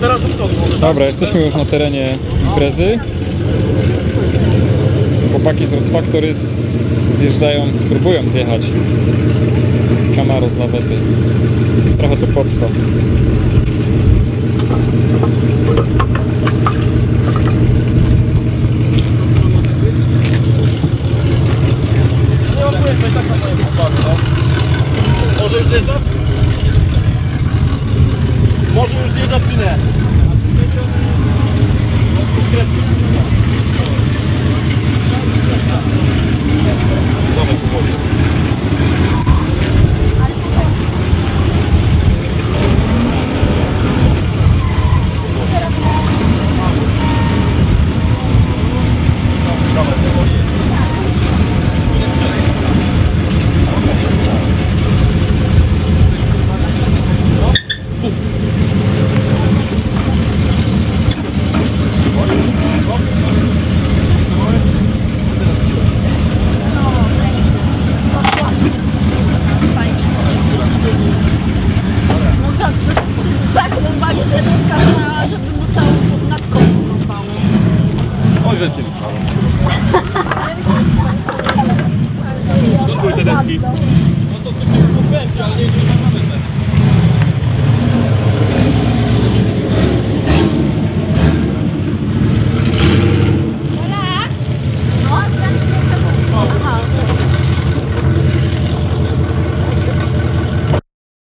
teraz. Dobra, jesteśmy już na terenie imprezy. Chłopaki z Rods Factory zjeżdżają, próbują zjechać Camaro z lawety. Trochę to potrwa. Nie mam pojęcia, i tak na moje pokłady, no. Może już 찌릿찌릿